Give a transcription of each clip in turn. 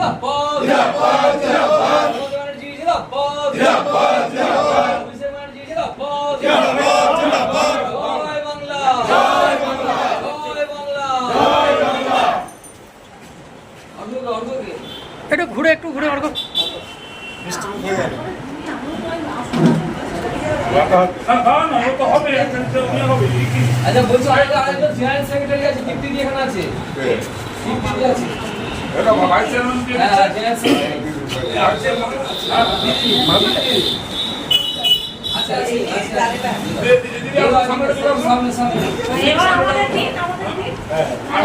জিন্দাবাদ জিন্দাবাদ জিন্দাবাদ। মমতা জিন্দাবাদ জিন্দাবাদ। জিন্দাবাদ অভিষেক ব্যানার্জি জিন্দাবাদ জিন্দাবাদ। জিন্দাবাদ জয় বাংলা। জয় বাংলা। জয় বাংলা। জয় বাংলা। অর্ধকে অর্ধকে একটু ঘুরে একটু ঘুরে অর্ঘ আচ্ছা বলছো আরেকটা আরেকটা জেনারেল সেক্রেটারি আছে দীপ্তি এখানে আছে। দীপ্তি আছে।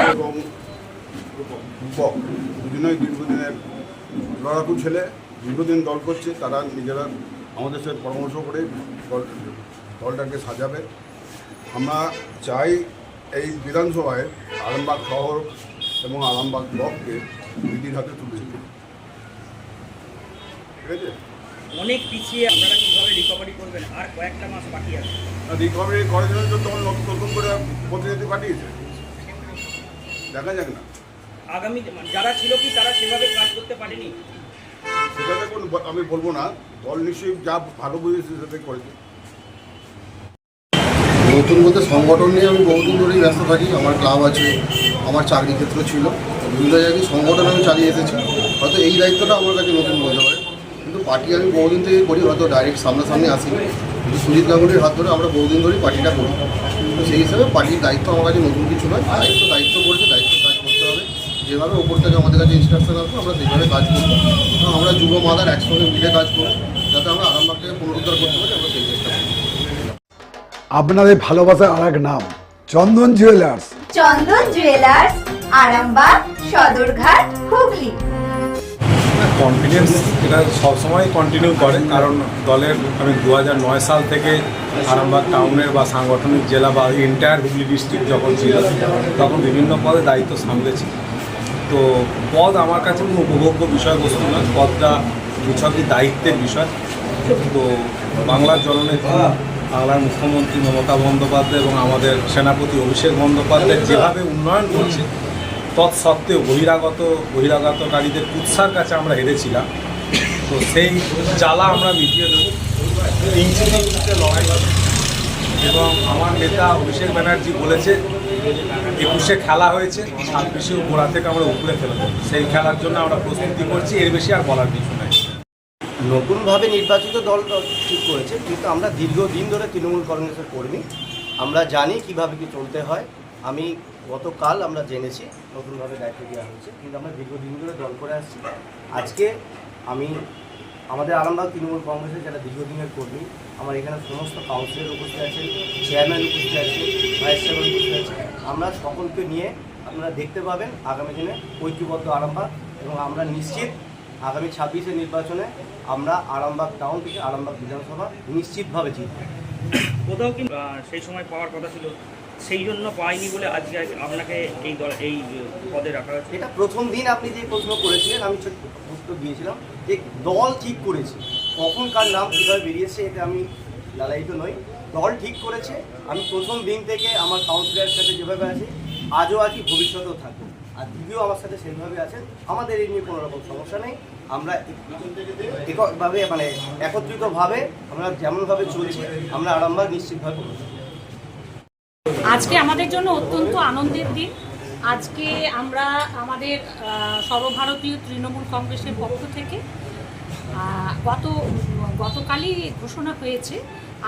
এবং দীর্ঘদিনের লড়াকু ছেলে দীর্ঘদিন দল করছে তারা নিজেরা আমাদের সাথে পরামর্শ করে দল দলটাকে সাজাবে আমরা চাই এই বিধানসভায় আরামবাগ শহর এবং আরামবাগ ব্লককে দিদির হাতে তুলে দিতে ঠিক আছে? অনেক পিছিয়ে আপনারা কীভাবে রিকভারি করবেন? আর কয়েকটা মাস বাকি আছে। রিকভারি করার জন্য তো তখন নতুন করে প্রতিনিধি পাঠিয়েছে। দেখা যাক না। আগামী যারা ছিল কি তারা সেভাবে কাজ করতে পারেনি? সেটাতে কোনো আমি বলব না। দল নিশ্চয়ই যা ভালো বুঝেছে সেটাই করেছে। নতুন বলতে সংগঠন নিয়ে আমি বহুদিন ধরেই ব্যস্ত থাকি। আমার ক্লাব আছে আমার চাকরি ক্ষেত্র ছিল। বিভিন্ন জায়গায় সংগঠন আমি চালিয়ে এসেছি। হয়তো এই দায়িত্বটা আমার কাছে নতুন বলতে পারে কিন্তু পার্টি আমি বহুদিন থেকে করি, হয়তো ডাইরেক্ট সামনাসামনি আসি কিন্তু সুজিত গাঙ্গুলির হাত ধরে আমরা বহুদিন ধরেই পার্টিটা করি। তো সেই হিসাবে পার্টির দায়িত্ব আমার কাছে নতুন কিছু নয়। দায়িত্ব দায়িত্ব করেছে দায়িত্ব কাজ করতে হবে। যেভাবে ওপর থেকে আমাদের কাছে ইনস্ট্রাকশন আসবে, আমরা সেইভাবে কাজ করব। আমরা যুব মাদার একসঙ্গে মিলে কাজ করব। যাতে আমরা আরামবাগটাকে পুনরুদ্ধার করতে পারি, আমরা সেই চেষ্টা করব। আপনাদের ভালোবাসার আর এক নাম। Chandan jewellers Chandan jewellers Arambagh Sadarghat Hooghly. Confidence এটা সবসময় কন্টিনিউ করে কারণ দলের আমি দু নয় সাল থেকে আরামবাগ টাউনের বা সাংগঠনিক জেলা বা এন্টায়ার হুগলি ডিস্ট্রিক্ট যখন ছিল তখন বিভিন্ন পদে দায়িত্ব সামলেছি। তো পদ আমার কাছে কোনো উপভোগ্য বিষয়বস্তু নয় পদটা নিছকই দায়িত্বের বিষয়। তো বাংলার জননেত্রী বাংলার মুখ্যমন্ত্রী মমতা বন্দ্যোপাধ্যায় এবং আমাদের সেনাপতি অভিষেক বন্দ্যোপাধ্যায় যেভাবে উন্নয়ন করছে, তৎসত্ত্বেও বহিরাগত, বহিরাগতকারীদের কুৎসার কাছে আমরা হেরেছিলাম। তো সেই জ্বালা আমরা মিটিয়ে দেবো। ইঞ্চিতে লড়াই এবং আমার নেতা অভিষেক ব্যানার্জি বলেছে, একুশে খেলা হয়েছে, ছাব্বিশেও গোড়া থেকে আমরা উপরে ফেলে সেই খেলার জন্য আমরা প্রস্তুতি করছি, এর বেশি আর বলার কিছু নাই। নতুনভাবে নির্বাচিত দল ঠিক করেছে, কিন্তু আমরা দীর্ঘদিন ধরে তৃণমূল কংগ্রেসের কর্মী। আমরা জানি কীভাবে কি চলতে হয়। আমি গতকাল আমরা জেনেছি নতুনভাবে দায়িত্ব দেওয়া হয়েছে, কিন্তু আমরা দীর্ঘদিন ধরে দল করে আসছি। আজকে আমি, আমাদের আরামবাগ তৃণমূল কংগ্রেসের যারা দীর্ঘদিনের কর্মী, আমার এখানে সমস্ত কাউন্সিলর উপস্থিত আছে চেয়ারম্যান উপস্থিত আছে ভাইস চেয়ারম্যান উপস্থিত আছে। আমরা সকলকে নিয়ে আপনারা দেখতে পাবেন, আগামী দিনে ঐক্যবদ্ধ আরামবাগ, এবং আমরা নিশ্চিত আগামী ছাব্বিশে নির্বাচনে আমরা আরামবাগ টাউন থেকে আরামবাগ বিধানসভা নিশ্চিতভাবে জিতব। কোথাও কি সেই সময় পাওয়ার কথা ছিল সেই জন্য পাইনি বলে আজকে আপনাকে এই দল এই পদে রাখা হয়েছে? এটা প্রথম দিন আপনি যে প্রশ্ন করেছিলেন আমি উত্তর দিয়েছিলাম যে দল ঠিক করেছে। কখন কার নাম কীভাবে বেরিয়েছে এটা আমি লালায়িত নই। দল ঠিক করেছে আমি প্রথম দিন থেকে আমার কাউন্সিলরের সাথে যেভাবে আছি আজও আছি ভবিষ্যতেও থাকব। আর দিদিও আমার সাথে সেইভাবে আছেন আমাদের এই নিয়ে কোনো রকম সমস্যা নেই। আমরা এককভাবে মানে একত্রিতভাবে আমরা যেমনভাবে চলছি, আমরা আরামবাগ নিশ্চিতভাবে আজকে আমাদের জন্য অত্যন্ত আনন্দের দিন। আজকে আমরা আমাদের সর্বভারতীয় তৃণমূল কংগ্রেসের পক্ষ থেকে গত, গতকালই ঘোষণা হয়েছে,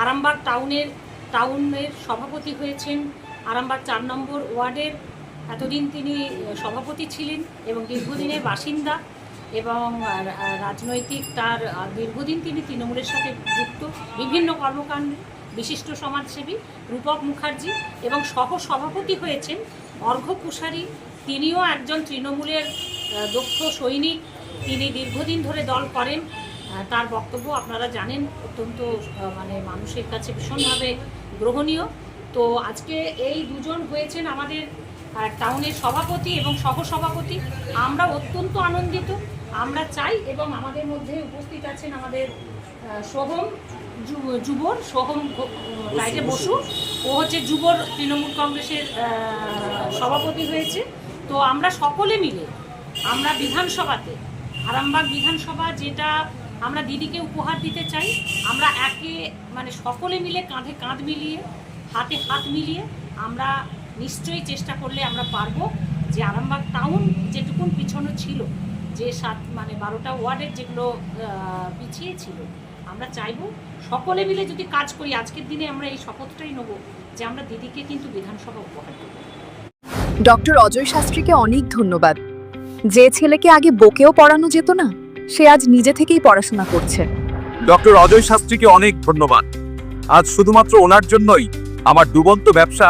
আরামবাগ টাউনের টাউনের সভাপতি হয়েছেন, আরামবাগ চার নম্বর ওয়ার্ডের, এতদিন তিনি সভাপতি ছিলেন এবং দীর্ঘদিনের বাসিন্দা। এবং রাজনৈতিক তার দীর্ঘদিন তিনি তৃণমূলের সাথে যুক্ত। বিভিন্ন কর্মকাণ্ডে বিশিষ্ট সমাজসেবী রূপক মুখার্জি এবং সহ সভাপতি হয়েছেন অর্ঘ্য কুশারী তিনিও একজন তৃণমূলের দক্ষ সৈনিক। তিনি দীর্ঘদিন ধরে দল করেন। তার বক্তব্য আপনারা জানেন, অত্যন্ত মানে মানুষের কাছে ভীষণভাবে গ্রহণীয়। তো আজকে এই দুজন হয়েছেন আমাদের টাউনের সভাপতি এবং সহসভাপতি, আমরা অত্যন্ত আনন্দিত। আমরা চাই এবং আমাদের মধ্যে উপস্থিত আছেন আমাদের সোহম যুবর, সোহম ঘো- বসু। ও হচ্ছে যুবর তৃণমূল কংগ্রেসের সভাপতি হয়েছে। তো আমরা সকলে মিলে, আমরা বিধানসভাতে, আরামবাগ বিধানসভা যেটা আমরা দিদিকে উপহার দিতে চাই, আমরা একে মানে সকলে মিলে কাঁধে কাঁধ মিলিয়ে, হাতে হাত মিলিয়ে আমরা নিশ্চয়ই চেষ্টা করলে আমরা পারব যে আরামবাগ টাউন যেটুকুন পিছনো ছিল যে সাত মানে বারোটা ওয়ার্ডের যেগুলো আহ, পিছিয়ে ছিল আমরা চাইব সকলে মিলে যদি কাজ করি আজকের দিনে আমরা এই শপথটাই নেব যে আমরা দিদিকে কিন্তু বিধানসভা উপহার দেবো। ডক্টর অজয় শাস্ত্রীকে অনেক ধন্যবাদ। যে ছেলেকে আগে বকেও পড়ানো যেত না সে আজ নিজে থেকেই পড়াশোনা করছে। ডক্টর অজয় শাস্ত্রীকে অনেক ধন্যবাদ। আজ শুধুমাত্র ওনার জন্যই আমার ডুবন্ত ব্যবসা